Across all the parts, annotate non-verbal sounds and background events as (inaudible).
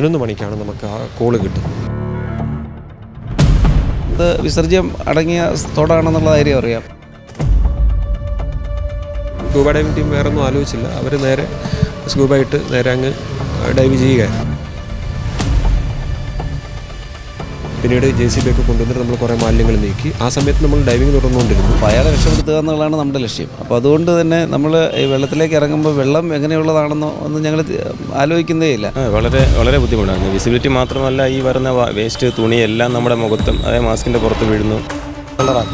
പതിനൊന്ന് മണിക്കാണ് നമുക്ക് ആ കോൾ കിട്ടുന്നത്. അത് വിസർജ്യം അടങ്ങിയ തോടാണെന്നുള്ള കാര്യം അറിയാം. സ്കൂബ ഡൈവിംഗ് ടീം വേറെ ഒന്നും ആലോചിച്ചില്ല. അവർ നേരെ സ്കൂബ ഇട്ട് നേരെ അങ്ങ് ഡൈവ് ചെയ്യുകയായിരുന്നു. പിന്നീട് ജെ സി ബി ഒക്കെ കൊണ്ടുവന്നിട്ട് നമ്മൾ കുറേ മാലിന്യങ്ങൾ നീക്കി. ആ സമയത്ത് നമ്മൾ ഡൈവിംഗ് തുടർന്നുകൊണ്ടിരുന്നു. അപ്പോൾ അയാളെ രക്ഷപ്പെടുത്തുക എന്നുള്ളതാണ് നമ്മുടെ ലക്ഷ്യം. അപ്പോൾ അതുകൊണ്ട് തന്നെ നമ്മൾ ഈ വെള്ളത്തിലേക്ക് ഇറങ്ങുമ്പോൾ വെള്ളം എങ്ങനെയുള്ളതാണെന്നോ ഒന്നും ഞങ്ങൾ ആലോചിക്കുന്നേ ഇല്ല. വളരെ വളരെ ബുദ്ധിമുട്ടാണ്. വിസിബിലിറ്റി മാത്രമല്ല ഈ വരുന്ന വേസ്റ്റ് തുണി എല്ലാം നമ്മുടെ മുഖത്തും അതേ മാസ്കിന്റെ പുറത്ത് വീഴുന്നു.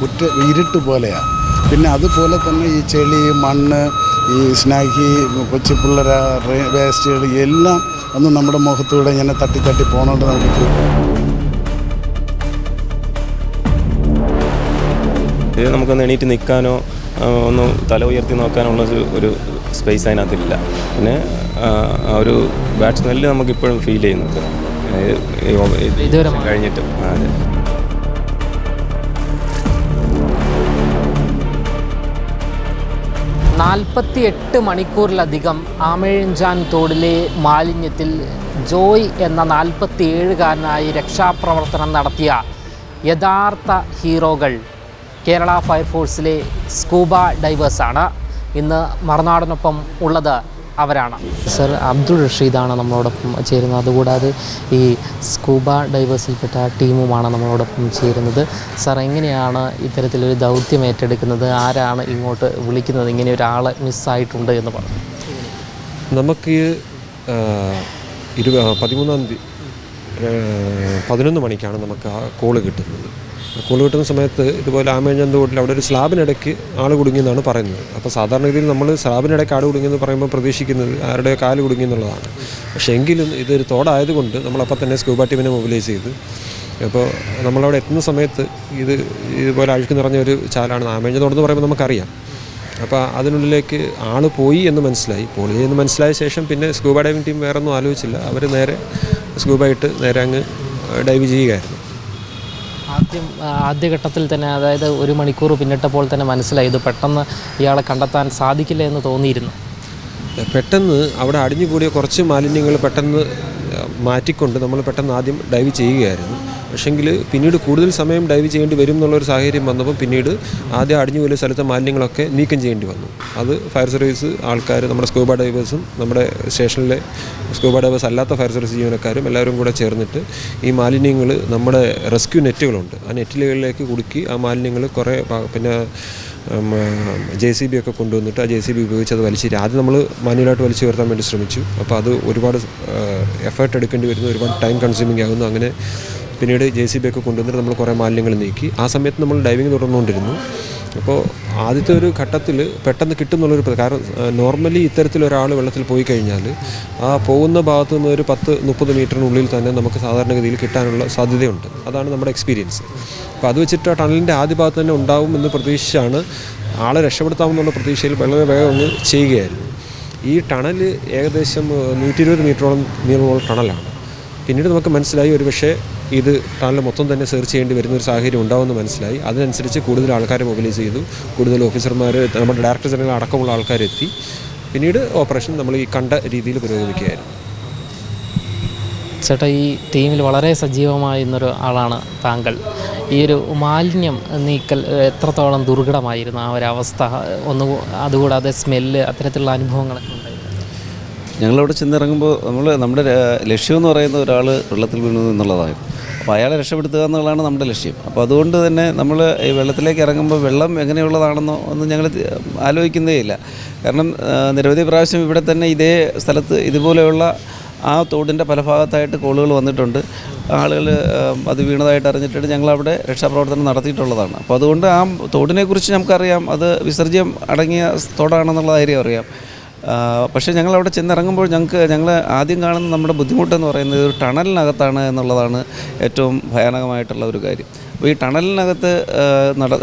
കുറ്റ ഇരുട്ട് പോലെയാണ് പിന്നെ അതുപോലെ തന്നെ ഈ ചെളി മണ്ണ് ഈ സ്നാഹി കൊച്ചു പിള്ളേർ വേസ്റ്റുകൾ എല്ലാം ഒന്ന് നമ്മുടെ മുഖത്തൂടെ ഇങ്ങനെ തട്ടി തട്ടി പോകണോണ്ട് നമുക്ക് ഇത് നമുക്കൊന്ന് എണീറ്റ് നിൽക്കാനോ ഒന്ന് തല ഉയർത്തി നോക്കാനുള്ള ഒരു- ഒരു സ്പേസ് അതിനകത്തില്ല. പിന്നെ ആ, ഒരു ബാഡ് സ്മെല്ല് നമുക്കിപ്പോഴും ഫീൽ ചെയ്യുന്നുണ്ട്. കഴിഞ്ഞിട്ടും. അതെ. നാൽപ്പത്തി എട്ട് മണിക്കൂറിലധികം ആമേഴഞ്ചാൻ തോടിലെ മാലിന്യത്തിൽ ജോയ് എന്ന നാൽപ്പത്തി ഏഴുകാരനായി രക്ഷാപ്രവർത്തനം നടത്തിയ യഥാർത്ഥ ഹീറോകൾ കേരള ഫയർഫോഴ്സിലെ സ്കൂബ ഡൈവേഴ്സാണ്. ഇന്ന് മറുനാടിനൊപ്പം ഉള്ളത് അവരാണ്. സർ അബ്ദുൾ റഷീദാണ് നമ്മളോടൊപ്പം ചേരുന്നത്. അതുകൂടാതെ ഈ സ്കൂബ ഡൈവേഴ്സിൽപ്പെട്ട ടീമുമാണ് നമ്മളോടൊപ്പം ചേരുന്നത്. സർ എങ്ങനെയാണ് ഇത്തരത്തിലൊരു ദൗത്യം ഏറ്റെടുക്കുന്നത്? ആരാണ് ഇങ്ങോട്ട് വിളിക്കുന്നത്? ഇങ്ങനെ ഒരാളെ മിസ്സായിട്ടുണ്ട് എന്ന് പറഞ്ഞു. നമുക്ക് ഇരു ആ, പതിമൂന്നാം തീയതി പതിനൊന്ന് മണിക്കാണ് നമുക്ക് ആ കോൾ കിട്ടുന്നത്. കോൾ കിട്ടുന്ന സമയത്ത് ഇതുപോലെ ആമേഴന്ത വീട്ടിൽ അവിടെ ഒരു സ്ലാബിനിടയ്ക്ക് ആൾ കുടുങ്ങിയെന്നാണ് പറയുന്നത്. അപ്പോൾ സാധാരണ രീതിയിൽ നമ്മൾ സ്ലാബിനിടയ്ക്ക് ആട് കുടുങ്ങിയെന്ന് പറയുമ്പോൾ പ്രതീക്ഷിക്കുന്നത് ആരുടെ കാൽ കുടുങ്ങി എന്നുള്ളതാണ്. പക്ഷേ എങ്കിലും ഇതൊരു തോടായതുകൊണ്ട് നമ്മളപ്പോൾ തന്നെ സ്കൂബ ടീമിനെ മൊബിലൈസ് ചെയ്ത് അപ്പോൾ നമ്മളവിടെ എത്തുന്ന സമയത്ത് ഇത് ഇതുപോലെ അഴുക്ക് നിറഞ്ഞ ഒരു ചാലാണ് ആമേഞ്ഞ തോടെന്ന് പറയുമ്പോൾ നമുക്കറിയാം. അപ്പോൾ അതിനുള്ളിലേക്ക് ആൾ പോയി എന്ന് മനസ്സിലായി. പോയി എന്ന് മനസ്സിലായ ശേഷം പിന്നെ സ്കൂബ ഡൈവിംഗ് ടീം വേറെ ഒന്നും ആലോചിച്ചില്ല. അവർ നേരെ സ്കൂബ നേരെ അങ്ങ് ഡൈവ് ചെയ്യുകയായിരുന്നു. ആദ്യം ആദ്യഘട്ടത്തിൽ തന്നെ അതായത് ഒരു മണിക്കൂർ പിന്നിട്ടപ്പോൾ തന്നെ മനസ്സിലായി ഇത് പെട്ടെന്ന് ഇയാളെ കണ്ടെത്താൻ സാധിക്കില്ല എന്ന് തോന്നിയിരുന്നു. പെട്ടെന്ന് അവിടെ അടിഞ്ഞുകൂടിയ കുറച്ച് മാലിന്യങ്ങൾ പെട്ടെന്ന് മാറ്റിക്കൊണ്ട് നമ്മൾ പെട്ടെന്ന് ആദ്യം ഡൈവ് ചെയ്യുകയായിരുന്നു. പക്ഷെങ്കിൽ പിന്നീട് കൂടുതൽ സമയം ഡൈവ് ചെയ്യേണ്ടി വരും എന്നുള്ളൊരു സാഹചര്യം വന്നപ്പോൾ പിന്നീട് ആദ്യം അടിഞ്ഞു വലിയ സ്ഥലത്തെ മാലിന്യങ്ങളൊക്കെ നീക്കം ചെയ്യേണ്ടി വന്നു. അത് ഫയർ സർവീസ് ആൾക്കാർ നമ്മുടെ സ്കൂബ ഡൈവേഴ്സും നമ്മുടെ സ്റ്റേഷനിലെ സ്കൂബ ഡൈവേഴ്സ് അല്ലാത്ത ഫയർ സർവീസ് ജീവനക്കാരും എല്ലാവരും കൂടെ ചേർന്നിട്ട് ഈ മാലിന്യങ്ങൾ നമ്മുടെ റെസ്ക്യൂ നെറ്റുകളുണ്ട്. ആ നെറ്റിലുകളിലേക്ക് കുടുക്കി ആ മാലിന്യങ്ങൾ കുറേ പിന്നെ ജെ സി ബി ഒക്കെ കൊണ്ടുവന്നിട്ട് ആ ജെ സി ബി ഉപയോഗിച്ച് അത് വലിച്ചിട്ട് ആദ്യം നമ്മൾ മാനുവലായിട്ട് വലിച്ചു വരുത്താൻ വേണ്ടി ശ്രമിച്ചു. അപ്പോൾ അത് ഒരുപാട് എഫേർട്ട് എടുക്കേണ്ടി വരുന്നു. ഒരുപാട് ടൈം കൺസ്യൂമിങ് ആകുന്നു. അങ്ങനെ പിന്നീട് ജെ സി ബി ഒക്കെ കൊണ്ടുവന്നിട്ട് നമ്മൾ കുറേ മാലിന്യങ്ങൾ നീക്കി. ആ സമയത്ത് നമ്മൾ ഡൈവിങ് തുടർന്നുകൊണ്ടിരുന്നു. അപ്പോൾ ആദ്യത്തെ ഒരു ഘട്ടത്തിൽ പെട്ടെന്ന് കിട്ടുന്നുള്ളൊരു കാരണം നോർമലി ഇത്തരത്തിൽ ഒരാൾ വെള്ളത്തിൽ പോയി കഴിഞ്ഞാൽ ആ പോകുന്ന ഭാഗത്ത് നിന്ന് ഒരു പത്ത് മുപ്പത് മീറ്ററിനുള്ളിൽ തന്നെ നമുക്ക് സാധാരണഗതിയിൽ കിട്ടാനുള്ള സാധ്യതയുണ്ട്. അതാണ് നമ്മുടെ എക്സ്പീരിയൻസ് അപ്പോൾ അത് വെച്ചിട്ട് ആ ടണലിന്റെ ആദ്യ ഭാഗത്ത് തന്നെ ഉണ്ടാവും എന്ന് പ്രതീക്ഷിച്ചാണ് ആളെ രക്ഷപ്പെടുത്താമെന്നുള്ള പ്രതീക്ഷയിൽ വളരെ വേഗം ഒന്ന് ചെയ്യുകയായിരുന്നു. ഈ ടണൽ ഏകദേശം നൂറ്റി ഇരുപത് മീറ്ററോളം നീളമുള്ള ടണലാണ്. പിന്നീട് നമുക്ക് മനസ്സിലായി ഒരു പക്ഷേ ഇത് ടണൽ മൊത്തം തന്നെ സെർച്ച് ചെയ്യേണ്ടി വരുന്ന ഒരു സാഹചര്യം ഉണ്ടാവുമെന്ന് മനസ്സിലായി. അതിനനുസരിച്ച് കൂടുതൽ ആൾക്കാരെ മൊബിലൈസ് ചെയ്തു. കൂടുതൽ ഓഫീസർമാർ നമ്മുടെ ഡയറക്ടർ ജനറൽ അടക്കമുള്ള ആൾക്കാരെത്തി. പിന്നീട് ഓപ്പറേഷൻ നമ്മൾ ഈ കണ്ട രീതിയിൽ പുരോഗമിക്കുകയായിരുന്നു. ചേട്ടാ ഈ ടീമിൽ വളരെ സജീവമായിരുന്നൊരു ആളാണ് താങ്കൾ. ഈ ഒരു മാലിന്യം നീക്കൽ എത്രത്തോളം ദുർഘടമായിരുന്നു ആ ഒരു അവസ്ഥ? ഒന്ന് അതുകൂടാതെ സ്മെല്ല് അത്തരത്തിലുള്ള അനുഭവങ്ങളൊക്കെ ഞങ്ങളവിടെ ചെന്നിറങ്ങുമ്പോൾ നമ്മൾ നമ്മുടെ ലക്ഷ്യം എന്ന് പറയുന്ന ഒരാൾ വെള്ളത്തിൽ വീണു എന്നുള്ളതാണ് അപ്പോൾ അയാളെ രക്ഷപ്പെടുത്തുക എന്നുള്ളതാണ് നമ്മുടെ ലക്ഷ്യം. അപ്പോൾ അതുകൊണ്ട് തന്നെ നമ്മൾ ഈ വെള്ളത്തിലേക്ക് ഇറങ്ങുമ്പോൾ വെള്ളം എങ്ങനെയുള്ളതാണെന്നോ ഒന്നും ഞങ്ങൾ ആലോചിക്കുന്നേ ഇല്ല. കാരണം നിരവധി പ്രാവശ്യം ഇവിടെ തന്നെ ഇതേ സ്ഥലത്ത് ഇതുപോലെയുള്ള ആ തോടിന്റെ പല ഭാഗത്തായിട്ട് കോളുകൾ വന്നിട്ടുണ്ട്. ആളുകൾ അത് വീണതായിട്ട് അറിഞ്ഞിട്ട് ഞങ്ങളവിടെ രക്ഷാപ്രവർത്തനം നടത്തിയിട്ടുള്ളതാണ്. അപ്പോൾ അതുകൊണ്ട് ആ തോടിനെക്കുറിച്ച് നമുക്കറിയാം. അത് വിസർജ്യം അടങ്ങിയ തോടാണെന്നുള്ള കാര്യം അറിയാം. പക്ഷേ ഞങ്ങൾ അവിടെ ചെന്നിറങ്ങുമ്പോൾ ഞങ്ങൾക്ക് ഞങ്ങൾ ആദ്യം കാണുന്ന നമ്മുടെ ബുദ്ധിമുട്ടെന്ന് പറയുന്നത് ഒരു ടണലിനകത്താണ് എന്നുള്ളതാണ് ഏറ്റവും ഭയാനകമായിട്ടുള്ള ഒരു കാര്യം. അപ്പോൾ ഈ ടണലിനകത്ത് നട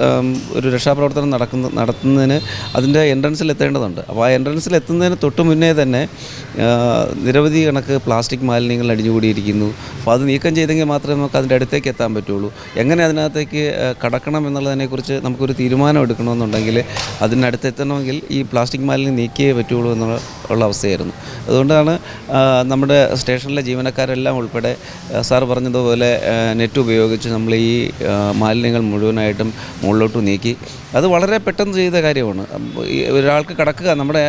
ഒരു രക്ഷാപ്രവർത്തനം നടക്കുന്ന നടത്തുന്നതിന് അതിന്റെ എൻട്രൻസിൽ എത്തേണ്ടതുണ്ട്. അപ്പോൾ ആ എൻട്രൻസിൽ എത്തുന്നതിന് തൊട്ട് മുന്നേ തന്നെ നിരവധി കണക്ക് പ്ലാസ്റ്റിക് മാലിന്യങ്ങൾ അടിഞ്ഞുകൂടിയിരിക്കുന്നു. അപ്പോൾ അത് നീക്കം ചെയ്തെങ്കിൽ മാത്രമേ നമുക്ക് അതിന്റെ അടുത്തേക്ക് എത്താൻ പറ്റുള്ളൂ. എങ്ങനെ അതിനകത്തേക്ക് കടക്കണം എന്നുള്ളതിനെക്കുറിച്ച് നമുക്കൊരു തീരുമാനം എടുക്കണമെന്നുണ്ടെങ്കിൽ അതിനടുത്ത് എത്തണമെങ്കിൽ ഈ പ്ലാസ്റ്റിക് മാലിന്യം നീക്കിയേ പറ്റുള്ളൂ എന്നുള്ള അവസ്ഥയായിരുന്നു. അതുകൊണ്ടാണ് നമ്മുടെ സ്റ്റേഷനിലെ ജീവനക്കാരെല്ലാം ഉൾപ്പെടെ സാർ പറഞ്ഞതുപോലെ നെറ്റ് ഉപയോഗിച്ച് നമ്മൾ ഈ മാലിന്യങ്ങൾ മുഴുവനായിട്ടും മുകളിലോട്ട് നീക്കി. അത് വളരെ പെട്ടെന്ന് ചെയ്ത കാര്യമാണ്. ഒരാൾക്ക് കടക്കുക നമ്മുടെ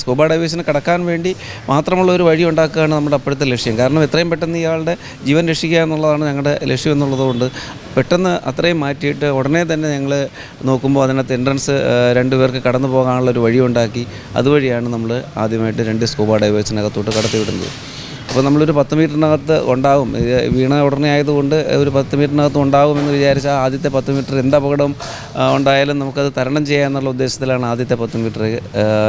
സ്കൂബ ഡൈവേഴ്സിന് കടക്കാൻ വേണ്ടി മാത്രമുള്ള ഒരു വഴി ഉണ്ടാക്കുകയാണ് നമ്മുടെ അപ്പോഴത്തെ ലക്ഷ്യം. കാരണം എത്രയും പെട്ടെന്ന് ഇയാളുടെ ജീവൻ രക്ഷിക്കുക എന്നുള്ളതാണ് ഞങ്ങളുടെ ലക്ഷ്യം എന്നുള്ളതുകൊണ്ട് പെട്ടെന്ന് അത്രയും മാറ്റിയിട്ട് ഉടനെ തന്നെ ഞങ്ങൾ നോക്കുമ്പോൾ അതിനകത്ത് എൻട്രൻസ് രണ്ടുപേർക്ക് കടന്നു പോകാനുള്ള ഒരു വഴി ഉണ്ടാക്കി. അതുവഴിയാണ് നമ്മൾ ആദ്യമായിട്ട് രണ്ട് സ്കൂബ ഡൈവേഴ്സിനകത്തോട്ട് കടത്തിവിടുന്നത്. അപ്പോൾ നമ്മളൊരു പത്ത് മീറ്ററിനകത്ത് ഉണ്ടാകും. വീണ ഉടനെ ആയതുകൊണ്ട് ഒരു പത്ത് മീറ്ററിനകത്ത് ഉണ്ടാകുമെന്ന് വിചാരിച്ചാൽ ആദ്യത്തെ പത്ത് മീറ്റർ എന്ത് അപകടം ഉണ്ടായാലും നമുക്കത് തരണം ചെയ്യാമെന്നുള്ള ഉദ്ദേശത്തിലാണ് ആദ്യത്തെ പത്ത് മീറ്റർ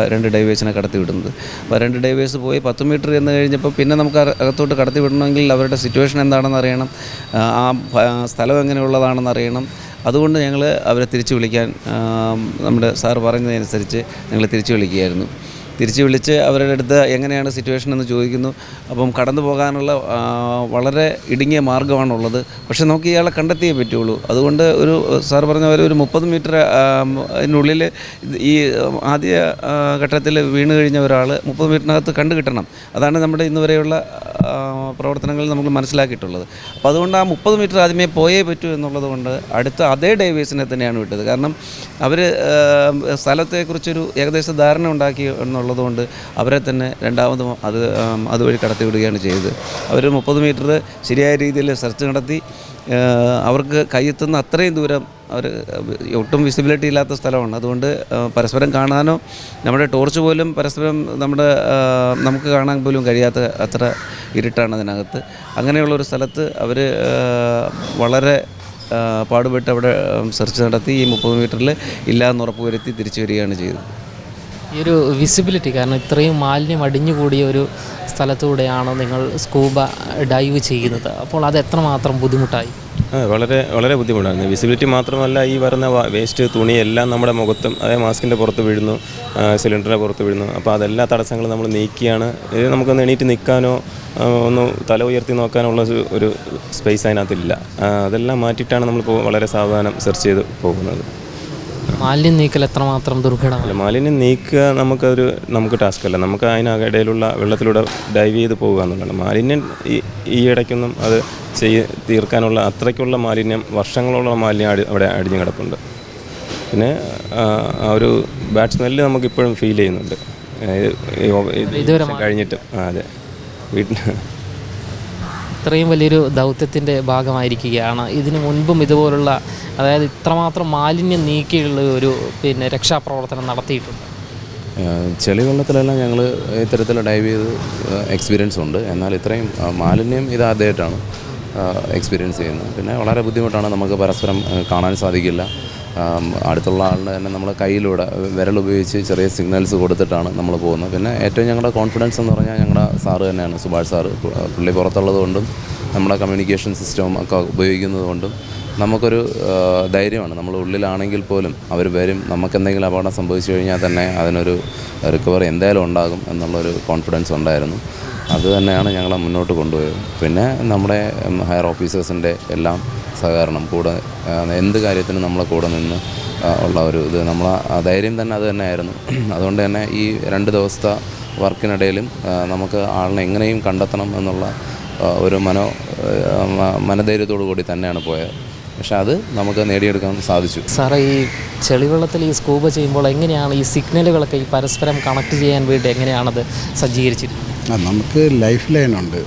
രണ്ട് ഡൈവേഴ്സിനെ കടത്തി വിടുന്നത് അപ്പോൾ രണ്ട് ഡൈവേഴ്സ് പോയി പത്ത് മീറ്റർ എന്ന് കഴിഞ്ഞപ്പോൾ പിന്നെ നമുക്ക് അക- അകത്തോട്ട് കടത്തി വിടണമെങ്കിൽ അവരുടെ സിറ്റുവേഷൻ എന്താണെന്ന് അറിയണം. ആ, സ്ഥലം എങ്ങനെയുള്ളതാണെന്ന് അറിയണം. അതുകൊണ്ട് ഞങ്ങൾ അവരെ തിരിച്ചു വിളിക്കാൻ നമ്മുടെ സാർ പറഞ്ഞതനുസരിച്ച് ഞങ്ങൾ തിരിച്ചു വിളിക്കുകയായിരുന്നു. തിരിച്ച് വിളിച്ച് അവരുടെ അടുത്ത് എങ്ങനെയാണ് സിറ്റുവേഷൻ എന്ന് ചോദിക്കുന്നു. അപ്പം കടന്നു പോകാനുള്ള വളരെ ഇടുങ്ങിയ മാർഗമാണുള്ളത്. പക്ഷേ നമുക്ക് ഇയാളെ കണ്ടെത്തിയേ പറ്റുള്ളൂ. അതുകൊണ്ട് ഒരു സാർ പറഞ്ഞ പോലെ ഒരു മുപ്പത് മീറ്റർ അതിനുള്ളിൽ ഈ ആദ്യ ഘട്ടത്തിൽ വീണ് കഴിഞ്ഞ ഒരാൾ മുപ്പത് മീറ്ററിനകത്ത് കണ്ടു കിട്ടണം. അതാണ് നമ്മുടെ ഇന്ന് വരെയുള്ള പ്രവർത്തനങ്ങളിൽ നമുക്ക് മനസ്സിലാക്കിയിട്ടുള്ളത്. അപ്പോൾ അതുകൊണ്ട് ആ മുപ്പത് മീറ്റർ ആദ്യമേ പോയേ പറ്റൂ എന്നുള്ളത് കൊണ്ട് അടുത്ത അതേ ഡൈവേഴ്സിനെ തന്നെയാണ് വിട്ടത്. കാരണം അവർ സ്ഥലത്തെക്കുറിച്ചൊരു ഏകദേശ ധാരണ ഉണ്ടാക്കി എന്നുള്ളത് കൊണ്ട് അവരെ തന്നെ രണ്ടാമത് അത് അതുവഴി കടത്തി വിടുകയാണ് ചെയ്തത്. അവർ മുപ്പത് മീറ്റർ ശരിയായ രീതിയിൽ സെർച്ച് നടത്തി അവർക്ക് കയ്യെത്തുന്ന അത്രയും ദൂരം അവർ ഒട്ടും വിസിബിലിറ്റി ഇല്ലാത്ത സ്ഥലമാണ്. അതുകൊണ്ട് പരസ്പരം കാണാനോ നമ്മുടെ ടോർച്ച് പോലും പരസ്പരം നമ്മുടെ നമുക്ക് കാണാൻ പോലും കഴിയാത്ത അത്ര ഇരുട്ടാണ് അതിനകത്ത്. അങ്ങനെയുള്ള ഒരു സ്ഥലത്ത് അവർ വളരെ പാടുപെട്ട് അവിടെ സെർച്ച് നടത്തി ഈ മുപ്പത് മീറ്ററിൽ ഇല്ല എന്ന് ഉറപ്പ് വരുത്തി തിരിച്ചു വരികയാണ് ചെയ്തത്. ഈ ഒരു വിസിബിലിറ്റി കാരണം ഇത്രയും മാലിന്യം അടിഞ്ഞുകൂടിയ ഒരു സ്ഥലത്തൂടെയാണ് നിങ്ങൾ സ്കൂബ ഡൈവ് ചെയ്യുന്നത്? അപ്പോൾ അത് എത്രമാത്രം ബുദ്ധിമുട്ടായി? വളരെ വളരെ ബുദ്ധിമുട്ടാണ്. വിസിബിലിറ്റി മാത്രമല്ല ഈ വരുന്ന വേസ്റ്റ് തുണി എല്ലാം നമ്മുടെ മുഖത്തും അതായത് മാസ്കിന്റെ പുറത്ത് വീഴുന്നു സിലിണ്ടറിന്റെ പുറത്ത് വീഴുന്നു. അപ്പോൾ അതെല്ലാ തടസ്സങ്ങളും നമ്മൾ നീക്കിയാണ്. ഇത് നമുക്കൊന്ന് എണീറ്റ് നിൽക്കാനോ ഒന്ന് തല ഉയർത്തി നോക്കാനുള്ള ഒരു സ്പേസ് അതിനകത്തില്ല. അതെല്ലാം മാറ്റിയിട്ടാണ് നമ്മൾ വളരെ സാവധാനം സെർച്ച് ചെയ്ത് പോകുന്നത്. മാലിന്യം നീക്കൽ എത്രമാത്രം ദുർഘടമാണ്? മാലിന്യം നീക്കുക നമുക്കൊരു നമുക്ക് ടാസ്ക് അല്ല നമുക്ക് അതിനിടയിലുള്ള വെള്ളത്തിലൂടെ ഡൈവ് ചെയ്ത് പോകുക എന്നുള്ളതാണ്. മാലിന്യം ഈ ഈ ഇടയ്ക്കൊന്നും അത് ചെയ്യ തീർക്കാനുള്ള അത്രയ്ക്കുള്ള മാലിന്യം വർഷങ്ങളോളം മാലിന്യം അടി അവിടെ അടിഞ്ഞു കിടപ്പുണ്ട്. പിന്നെ ആ, ഒരു ബാഡ് സ്മെല്ല് നമുക്കിപ്പോഴും ഫീൽ ചെയ്യുന്നുണ്ട്. കഴിഞ്ഞിട്ടും ആ അതെ. വീട്ടിൽ ഇത്രയും വലിയൊരു ദൗത്യത്തിന്റെ ഭാഗമായിരിക്കുകയാണ്. ഇതിനു മുൻപും ഇതുപോലുള്ള അതായത് ഇത്രമാത്രം മാലിന്യം നീക്കിയുള്ള ഒരു പിന്നെ രക്ഷാപ്രവർത്തനം നടത്തിയിട്ടുണ്ട്. ചെളി വെള്ളത്തിലെല്ലാം ഞങ്ങൾ ഇത്തരത്തിൽ ഡൈവ് ചെയ്ത് എക്സ്പീരിയൻസ് ഉണ്ട്. എന്നാൽ ഇത്രയും മാലിന്യം ഇത് ആദ്യമായിട്ടാണ് എക്സ്പീരിയൻസ് ചെയ്യുന്നത്. പിന്നെ വളരെ ബുദ്ധിമുട്ടാണ് നമുക്ക് പരസ്പരം കാണാൻ സാധിക്കില്ല. അടുത്തുള്ള ആളുടെ തന്നെ നമ്മൾ കയ്യിലൂടെ വിരൽ ഉപയോഗിച്ച് ചെറിയ സിഗ്നൽസ് കൊടുത്തിട്ടാണ് നമ്മൾ പോകുന്നത്. പിന്നെ ഏറ്റവും ഞങ്ങളുടെ കോൺഫിഡൻസ് എന്ന് പറഞ്ഞാൽ ഞങ്ങളുടെ സാറ് തന്നെയാണ് സുഭാഷ് സാറ്. പുള്ളി പുറത്തുള്ളത് കൊണ്ടും നമ്മുടെ കമ്മ്യൂണിക്കേഷൻ സിസ്റ്റം ഒക്കെ ഉപയോഗിക്കുന്നത് കൊണ്ടും നമുക്കൊരു ധൈര്യമാണ്. നമ്മൾ ഉള്ളിലാണെങ്കിൽ പോലും അവർ വരും. നമുക്കെന്തെങ്കിലും അപകടം സംഭവിച്ചു കഴിഞ്ഞാൽ തന്നെ അതിനൊരു റിക്കവറി എന്തായാലും ഉണ്ടാകും എന്നുള്ളൊരു കോൺഫിഡൻസ് ഉണ്ടായിരുന്നു. അത് തന്നെയാണ് ഞങ്ങളെ മുന്നോട്ട് കൊണ്ടുപോയത്. പിന്നെ നമ്മുടെ ഹയർ ഓഫീസേഴ്സിന്റെ എല്ലാം സഹകരണം കൂടെ എന്ത് കാര്യത്തിനും നമ്മളെ കൂടെ നിന്ന് ഉള്ള ഒരു ഇത്. നമ്മൾ ധൈര്യം തന്നെ അത് തന്നെയായിരുന്നു. (clears throat) അതുകൊണ്ട് തന്നെ ഈ രണ്ട് ദിവസത്തെ വർക്കിനിടയിലും നമുക്ക് ആളിനെ എങ്ങനെയും കണ്ടെത്തണം എന്നുള്ള ഒരു മനോ മനധൈര്യത്തോടു കൂടി തന്നെയാണ് പോയത്. പക്ഷെ അത് നമുക്ക് നേടിയെടുക്കാൻ സാധിച്ചു. സാറേ ഈ ചെളിവെള്ളത്തിൽ ഈ സ്കൂബ് ചെയ്യുമ്പോൾ എങ്ങനെയാണ് ഈ സിഗ്നലുകളൊക്കെ ഈ പരസ്പരം കണക്ട് ചെയ്യാൻ വേണ്ടി എങ്ങനെയാണത് സജ്ജീകരിച്ചിരിക്കുന്നത്? നമുക്ക് ലൈഫ് ലൈൻ ഉണ്ട്.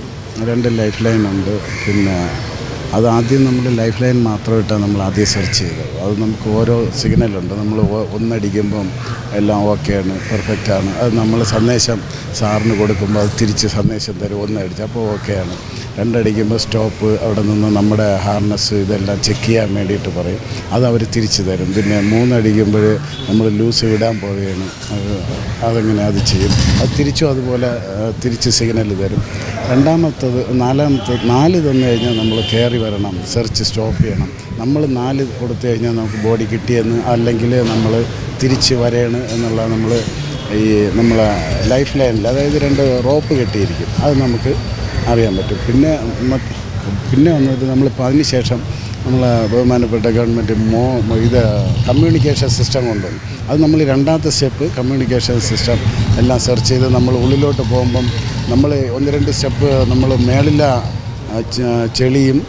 രണ്ട് ലൈഫ് ലൈൻ ഉണ്ട്. പിന്നെ അത് ആദ്യം നമ്മൾ ലൈഫ് ലൈൻ മാത്രമായിട്ടാണ് നമ്മൾ ആദ്യം സെർച്ച് ചെയ്തത് അത് നമുക്ക് ഓരോ സിഗ്നലുണ്ട്. നമ്മൾ ഒന്നടിക്കുമ്പം എല്ലാം ഓക്കെയാണ് പെർഫെക്റ്റാണ്. അത് നമ്മൾ സന്ദേശം സാറിന് കൊടുക്കുമ്പോൾ അത് തിരിച്ച് സന്ദേശം തരും ഒന്നടിച്ച്. അപ്പോൾ ഓക്കെയാണ്. രണ്ടടിക്കുമ്പോൾ സ്റ്റോപ്പ് അവിടെ നിന്ന് നമ്മുടെ ഹാർനസ് ഇതെല്ലാം ചെക്ക് ചെയ്യാൻ വേണ്ടിയിട്ട് പറയും. അത് അവർ തിരിച്ചു തരും. പിന്നെ മൂന്നടിക്കുമ്പോൾ നമ്മൾ ലൂസ് വിടാൻ പോവുകയാണ്. അത് അതെങ്ങനെ അത് ചെയ്യും? അത് തിരിച്ചും അതുപോലെ തിരിച്ച് സിഗ്നൽ തരും. രണ്ടാമത്തത് നാലാമത്തത് നാല് തന്നു കഴിഞ്ഞാൽ നമ്മൾ കയറി വരണം സെർച്ച് സ്റ്റോപ്പ് ചെയ്യണം. നമ്മൾ നാല് കൊടുത്തു കഴിഞ്ഞാൽ നമുക്ക് ബോഡി കിട്ടിയെന്ന് അല്ലെങ്കിൽ നമ്മൾ തിരിച്ച് വരയാണ് എന്നുള്ള നമ്മൾ ഈ നമ്മളെ ലൈഫ് ലൈനിൽ അതായത് രണ്ട് റോപ്പ് കെട്ടിയിരിക്കും. അത് നമുക്ക് അറിയാൻ പറ്റും. പിന്നെ പിന്നെ വന്നിട്ട് നമ്മളിപ്പോൾ അതിന് ശേഷം നമ്മൾ ബഹുമാനപ്പെട്ട ഗവൺമെന്റ് മോ ഇത് കമ്മ്യൂണിക്കേഷൻ സിസ്റ്റം കൊണ്ടുവന്നു അത് നമ്മൾ രണ്ടാമത്തെ സ്റ്റെപ്പ് കമ്മ്യൂണിക്കേഷൻ സിസ്റ്റം എല്ലാം സെർച്ച് ചെയ്ത് നമ്മൾ ഉള്ളിലോട്ട് പോകുമ്പം നമ്മൾ ഒന്ന് രണ്ട് സ്റ്റെപ്പ് നമ്മൾ മേളില ചെളിയും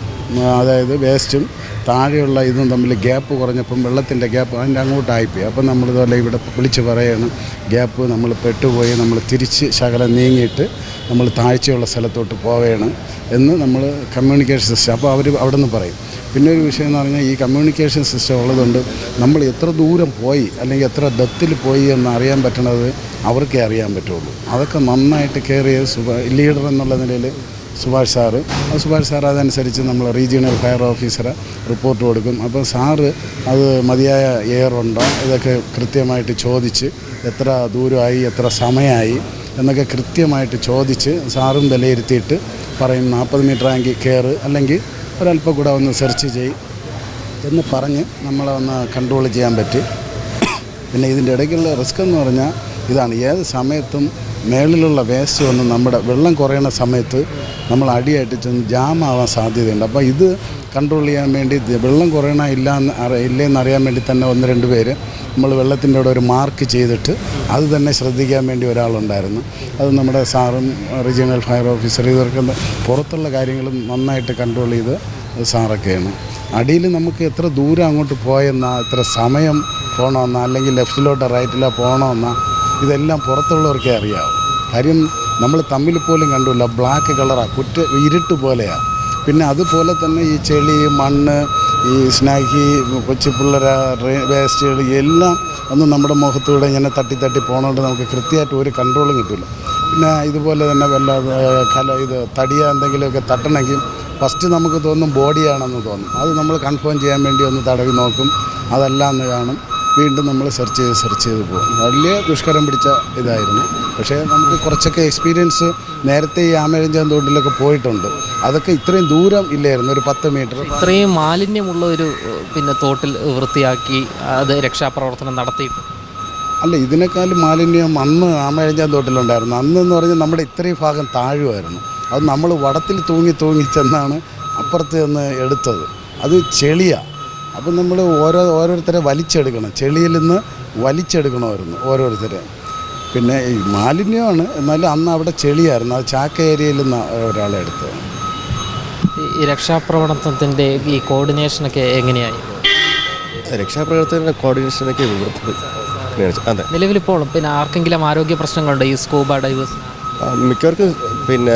അതായത് വേസ്റ്റും താഴെയുള്ള ഇതും തമ്മിൽ ഗ്യാപ്പ് കുറഞ്ഞപ്പം വെള്ളത്തിന്റെ ഗ്യാപ്പ് അതിന്റെ അങ്ങോട്ടായിപ്പോയി. അപ്പം നമ്മളിതുപോലെ ഇവിടെ വിളിച്ച് പറയണം ഗ്യാപ്പ് നമ്മൾ പെട്ടുപോയി നമ്മൾ തിരിച്ച് ശകലം നീങ്ങിയിട്ട് നമ്മൾ താഴ്ചയുള്ള സ്ഥലത്തോട്ട് പോവേണം എന്ന് നമ്മൾ കമ്മ്യൂണിക്കേഷൻ സിസ്റ്റം അപ്പോൾ അവർ അവിടെ നിന്ന് പറയും. പിന്നെ ഒരു വിഷയം എന്ന് പറഞ്ഞാൽ ഈ കമ്മ്യൂണിക്കേഷൻ സിസ്റ്റം ഉള്ളതുകൊണ്ട് നമ്മൾ എത്ര ദൂരം പോയി അല്ലെങ്കിൽ എത്ര ഡെപ്തിൽ പോയി എന്ന് അറിയാൻ പറ്റണത് അവർക്കേ അറിയാൻ പറ്റുള്ളൂ. അതൊക്കെ നന്നായിട്ട് കെയർ ചെയ്ത് ലീഡർ എന്നുള്ള നിലയിൽ സുഭാഷ് സാറ്. ആ സുഭാഷ് സാർ അതനുസരിച്ച് നമ്മൾ റീജിയണൽ ഫയർ ഓഫീസറെ റിപ്പോർട്ട് കൊടുക്കും. അപ്പോൾ സാറ് അത് മതിയായ എയർ ഉണ്ടോ? ഇതൊക്കെ കൃത്യമായിട്ട് ചോദിച്ച് എത്ര ദൂരമായി എത്ര സമയമായി എന്നൊക്കെ കൃത്യമായിട്ട് ചോദിച്ച് സാറും വിലയിരുത്തിയിട്ട് പറയും. നാൽപ്പത് മീറ്റർ ആങ്കിൽ കയറ് അല്ലെങ്കിൽ ഒരല്പം കൂടെ ഒന്ന് സെർച്ച് ചെയ് എന്ന് പറഞ്ഞ് നമ്മളെ ഒന്ന് കൺട്രോൾ ചെയ്യാൻ പറ്റി. പിന്നെ ഇതിന്റെ ഇടയ്ക്കുള്ള റിസ്ക് എന്ന് പറഞ്ഞാൽ ഇതാണ്. ഏത് സമയത്തും മേളിലുള്ള വേസ്റ്റ് വന്ന് നമ്മുടെ വെള്ളം കുറയുന്ന സമയത്ത് നമ്മൾ അടിയായിട്ട് ചെന്ന് ജാം ആവാൻ സാധ്യതയുണ്ട്. അപ്പോൾ ഇത് കൺട്രോൾ ചെയ്യാൻ വേണ്ടി വെള്ളം കുറയണ ഇല്ല എന്ന് ഇല്ലെന്ന് അറിയാൻ വേണ്ടി തന്നെ ഒന്ന് രണ്ട് പേര് നമ്മൾ വെള്ളത്തിന്റെ അവിടെ ഒരു മാർക്ക് ചെയ്തിട്ട് അത് തന്നെ ശ്രദ്ധിക്കാൻ വേണ്ടി ഒരാളുണ്ടായിരുന്നു. അത് നമ്മുടെ സാറും റീജിയണൽ ഫയർ ഓഫീസർ ഇവർക്ക് പുറത്തുള്ള കാര്യങ്ങളും നന്നായിട്ട് കൺട്രോൾ ചെയ്ത് സാറൊക്കെയാണ്. അടിയിൽ നമുക്ക് എത്ര ദൂരം അങ്ങോട്ട് പോയെന്നാ എത്ര സമയം പോകണമെന്നാ അല്ലെങ്കിൽ ലെഫ്റ്റിലോട്ടോ റൈറ്റിലോ പോകണമെന്നാ ഇതെല്ലാം പുറത്തുള്ളവർക്കേ അറിയാവൂ. കാര്യം നമ്മൾ തമ്മിൽ പോലും കണ്ടില്ല. ബ്ലാക്ക് കളറാണ് കുറ്റ ഇരുട്ട് പോലെയാണ് പിന്നെ അതുപോലെ തന്നെ ഈ ചെളി മണ്ണ് ഈ സ്നാഹി കൊച്ചു പിള്ളേര വേസ്റ്റുകൾ എല്ലാം ഒന്നും നമ്മുടെ മുഖത്തൂടെ ഇങ്ങനെ തട്ടി തട്ടി പോകണോണ്ട് നമുക്ക് കൃത്യമായിട്ട് ഒരു കൺട്രോളും കിട്ടില്ല പിന്നെ ഇതുപോലെ തന്നെ വല്ല കല ഇത് തടിയ എന്തെങ്കിലുമൊക്കെ തട്ടണമെങ്കിൽ ഫസ്റ്റ് നമുക്ക് തോന്നും ബോഡിയാണെന്ന് തോന്നും. അത് നമ്മൾ കൺഫേം ചെയ്യാൻ വേണ്ടി ഒന്ന് തടവി നോക്കും. അതല്ല എന്ന് കാണും. വീണ്ടും നമ്മൾ സെർച്ച് ചെയ്ത് സെർച്ച് ചെയ്ത് പോകും വലിയ ദുഷ്കരം പിടിച്ച ഇതായിരുന്നു. പക്ഷേ നമുക്ക് കുറച്ചൊക്കെ എക്സ്പീരിയൻസ് നേരത്തെ ഈ ആമേഴഞ്ചാൻ തോട്ടിലൊക്കെ പോയിട്ടുണ്ട്. അതൊക്കെ ഇത്രയും ദൂരം ഇല്ലായിരുന്നു ഒരു പത്ത് മീറ്റർ. ഇത്രയും മാലിന്യമുള്ള ഒരു പിന്നെ തോട്ടിൽ വൃത്തിയാക്കി അത് രക്ഷാപ്രവർത്തനം നടത്തിയിട്ട് അല്ല ഇതിനേക്കാളും മാലിന്യം അന്ന് ആമേഴഞ്ചാൻ തോട്ടിലുണ്ടായിരുന്നു. അന്ന് എന്ന് പറഞ്ഞാൽ നമ്മുടെ ഇത്രയും ഭാഗം താഴുമായിരുന്നു അത് നമ്മൾ വടത്തിൽ തൂങ്ങി തൂങ്ങി ചെന്നാണ് അപ്പുറത്ത് നിന്ന് എടുത്തത്. അത് ചെളിയാണ് അപ്പം നമ്മൾ ഓരോ ഓരോരുത്തരെ വലിച്ചെടുക്കണം. ചെളിയിൽ നിന്ന് വലിച്ചെടുക്കണമായിരുന്നു ഓരോരുത്തരെ. പിന്നെ ഈ മാലിന്യമാണ്. എന്നാലും അന്ന് അവിടെ ചെളിയായിരുന്നു. അത് ചാക്ക ഏരിയയിൽ നിന്ന് ഒരാളെ എടുത്തത്. ഈ രക്ഷാപ്രവർത്തനത്തിന്റെ ഈ കോർഡിനേഷനൊക്കെ എങ്ങനെയായി? രക്ഷാപ്രവർത്തന കോർഡിനേഷനൊക്കെ അതെ. നിലവിലിപ്പോൾ പിന്നെ ആർക്കെങ്കിലും ആരോഗ്യ പ്രശ്നങ്ങളുണ്ട് ഈ സ്കൂബ ഡൈവേഴ്സ്? മിക്കവർക്കും പിന്നെ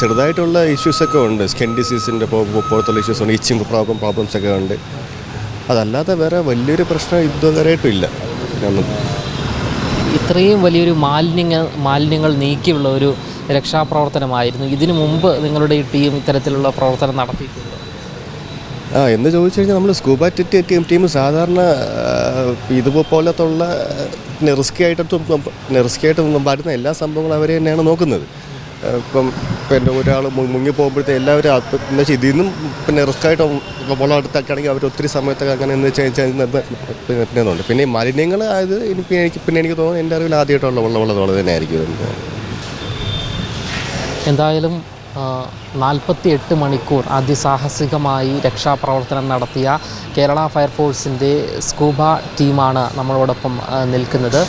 ചെറുതായിട്ടുള്ള ഇഷ്യൂസൊക്കെ ഉണ്ട്. സ്കിൻ ഡിസീസിന്റെ പോലത്തുള്ള ഇഷ്യൂസ് ഉണ്ട്. ഇച്ചിങ് പ്രോബ്ലം പ്രോബ്ലംസ് ഒക്കെ ഉണ്ട്. അതല്ലാതെ വേറെ വലിയൊരു പ്രശ്നം ഇതുവരെയായിട്ടും ഇല്ല. ഒന്നും ഇത്രയും വലിയൊരു മാലിന്യങ്ങൾ മാലിന്യങ്ങൾ നീക്കിയുള്ള ഒരു രക്ഷാപ്രവർത്തനമായിരുന്നു. ഇതിനു മുമ്പ് നിങ്ങളുടെ ഈ ടീം ഇത്തരത്തിലുള്ള പ്രവർത്തനം നടത്തിയിട്ടുണ്ട്? ആ എന്ന് ചോദിച്ചു കഴിഞ്ഞാൽ നമ്മൾ സ്കൂബ ടെറ്റി ടീം ടീം സാധാരണ ഇതുപോലത്തുള്ള റിസ്ക്കി റിസ്കി ആയിട്ടും റിസ്കി ആയിട്ട് വരുന്ന എല്ലാ സംഭവങ്ങളും അവരെ തന്നെയാണ് നോക്കുന്നത്. ഇപ്പം പിന്നെ ഒരാൾ മുങ്ങി പോകുമ്പോഴത്തെ എല്ലാവരും എന്ന് വെച്ചാൽ ഇതിൽ പിന്നെ റിസ്ക് ആയിട്ട് വെള്ളം എടുത്തൊക്കെ ആണെങ്കിൽ അവർ ഒത്തിരി സമയത്തൊക്കെ അങ്ങനെ എന്ന് വെച്ചാൽ പിന്നെ പിന്നെ ഈ മാലിന്യങ്ങൾ ആയത് എനിക്ക് പിന്നെ എനിക്ക് തോന്നുന്നു എന്റെ അറിവിൽ ആദ്യമായിട്ടുള്ള വെള്ളം തന്നെ ആയിരിക്കും എന്തായാലും നാൽപ്പത്തി എട്ട് മണിക്കൂർ അതിസാഹസികമായി രക്ഷാപ്രവർത്തനം നടത്തിയ കേരള ഫയർഫോഴ്സിന്റെ സ്കൂബ ടീമാണ് നമ്മളോടൊപ്പം നിൽക്കുന്നത്.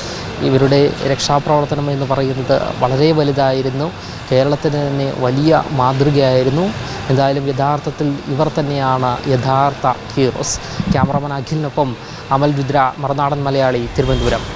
ഇവരുടെ രക്ഷാപ്രവർത്തനം എന്ന് പറയുന്നത് വളരെ വലുതായിരുന്നു. കേരളത്തിന് തന്നെ വലിയ മാതൃകയായിരുന്നു. എന്തായാലും യഥാർത്ഥത്തിൽ ഇവർ തന്നെയാണ് യഥാർത്ഥ ഹീറോസ്. ക്യാമറമാൻ അഖിലിനൊപ്പം അമൽ രുദ്ര മറുനാടൻ മലയാളി തിരുവനന്തപുരം.